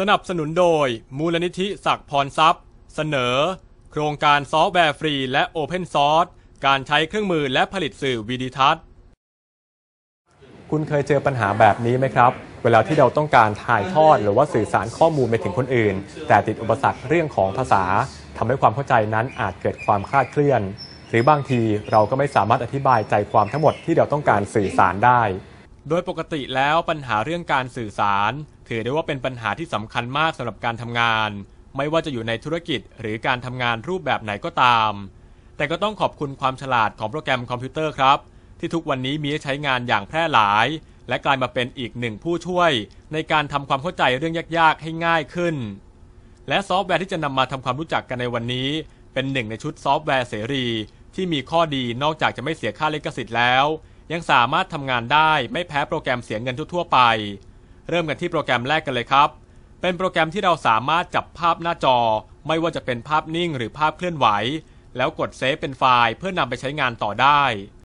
สนับสนุนโดย มูลนิธิศักดิ์พรทรัพย์ เสนอ โครงการซอฟต์แวร์ฟรีและโอเพนซอร์สการใช้เครื่องมือและผลิตสื่อวิดิทัศน์ คุณเคยเจอปัญหาแบบนี้ไหมครับ เวลาที่เราต้องการถ่ายทอดหรือว่าสื่อสารข้อมูลไปถึงคนอื่น แต่ติดอุปสรรคเรื่องของภาษาทำให้ความเข้าใจนั้นอาจเกิดความคลาดเคลื่อน หรือบางทีเราก็ไม่สามารถอธิบายใจความทั้งหมดที่เราต้องการสื่อสารได้ โดยปกติแล้วปัญหาเรื่องการสื่อสาร ถือได้ว่าเป็นปัญหาที่สำคัญมากสำหรับการทำงาน ไม่ว่าจะอยู่ในธุรกิจหรือการทำงานรูปแบบไหนก็ตาม แต่ก็ต้องขอบคุณความฉลาดของโปรแกรมคอมพิวเตอร์ครับ ที่ทุกวันนี้มีใช้งานอย่างแพร่หลาย และกลายมาเป็นอีกหนึ่งผู้ช่วย ในการทำความเข้าใจเรื่องยากๆ ให้ง่ายขึ้น และซอฟต์แวร์ที่จะนำมาทำความรู้จักกันในวันนี้ เป็นหนึ่งในชุดซอฟต์แวร์เสรี ที่มีข้อดีนอกจากจะไม่เสียค่าลิขสิทธิ์แล้ว ยังสามารถทำงานได้ไม่แพ้โปรแกรมเสียเงินทั่วๆไป เริ่มกันที่โปรแกรมแรกกันเลยครับ เป็นโปรแกรมที่เราสามารถจับภาพหน้าจอ ไม่ว่าจะเป็นภาพนิ่งหรือภาพเคลื่อนไหว แล้วกดเซฟเป็นไฟล์เพื่อนำไปใช้งานต่อได้